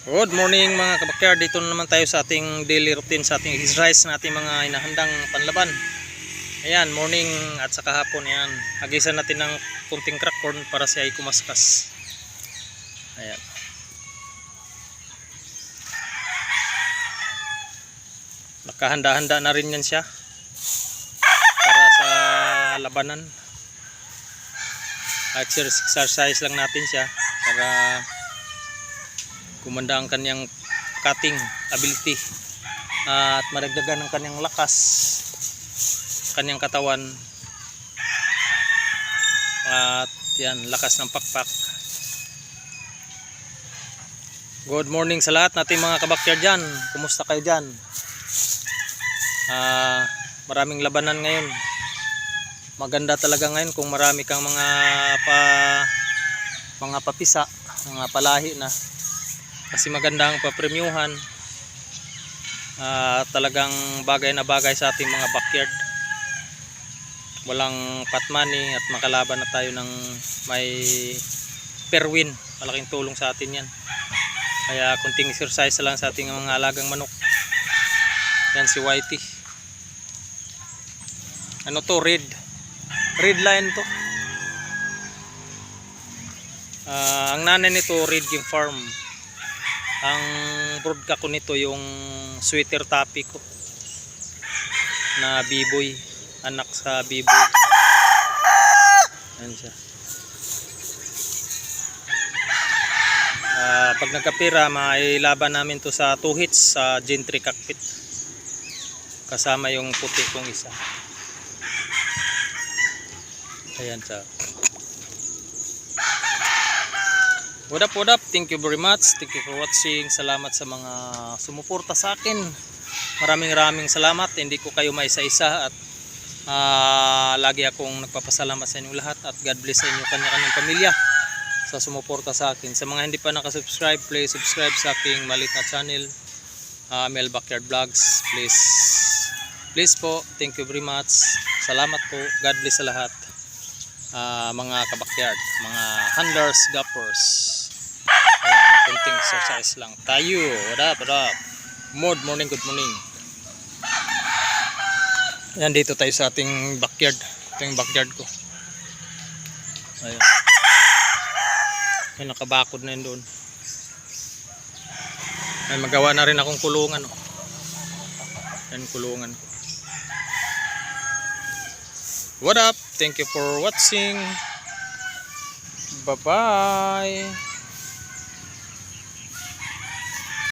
Good morning mga kabakyard. Dito na naman tayo sa ating daily routine, sa ating exercise na ating mga inahandang panlaban. Ayan, morning at saka hapon. Ayan, hagisan natin ng kunting crack corn para siya ay kumaskas. Ayan. Nakahanda-handa na rin yan siya para sa labanan. Exercise lang natin siya para kumanda ang kanyang cutting ability at maragdagan ang kanyang lakas kanyang katawan. At yan lakas ng pakpak. Good morning sa lahat nating mga kabakyard dyan. Kumusta kayo dyan? Ah, maraming labanan ngayon. Maganda talaga ngayon kung marami kang mga pa mga papisa mga palahi na kasi maganda ang papremyuhan. Ah, talagang bagay na bagay sa ating mga backyard. Walang pot money at makalaban na tayo ng may per win malaking tulong sa atin yan. Kaya kunting exercise lang sa ating mga alagang manok. Yan si Whitey. Ano to? Red. Red line to. Ah, ang nanay nito red yung farm ang broadcast ko nito yung sweater tapi ko. Na biboy anak sa biboy yan siya. Ah, pag nagkapira mailaban namin to sa 2 hits sa gentry cockpit. Kasama yung puti kong isa. Ayan siya What up, what up? Thank you very much. Thank you for watching. Salamat sa mga sumuporta sa akin. Maraming maraming salamat. Hindi ko kayo maisa-isa at ah, lagi akong nagpapasalamat sa inyong lahat at God bless sa inyo kanya-kanyang pamilya sa sumuporta sa akin. Sa mga hindi pa nakasubscribe, please subscribe sa aking malit na channel, ah, Mel Backyard Vlogs. Please, please po. Thank you very much. Salamat po. God bless sa lahat. Ah, mga kabakyard, mga handlers, gappers. Kunting exercise lang tayo. What up, what up? Good morning, good morning. Ayan, dito tayo sa ating backyard. Ito yung backyard ko. Ayan. Ayan, nakabakod na yun doon. Ay, magawa na rin akong kulungan. Oh. Ayan, kulungan ko. What up? Thank you for watching. Bye-bye.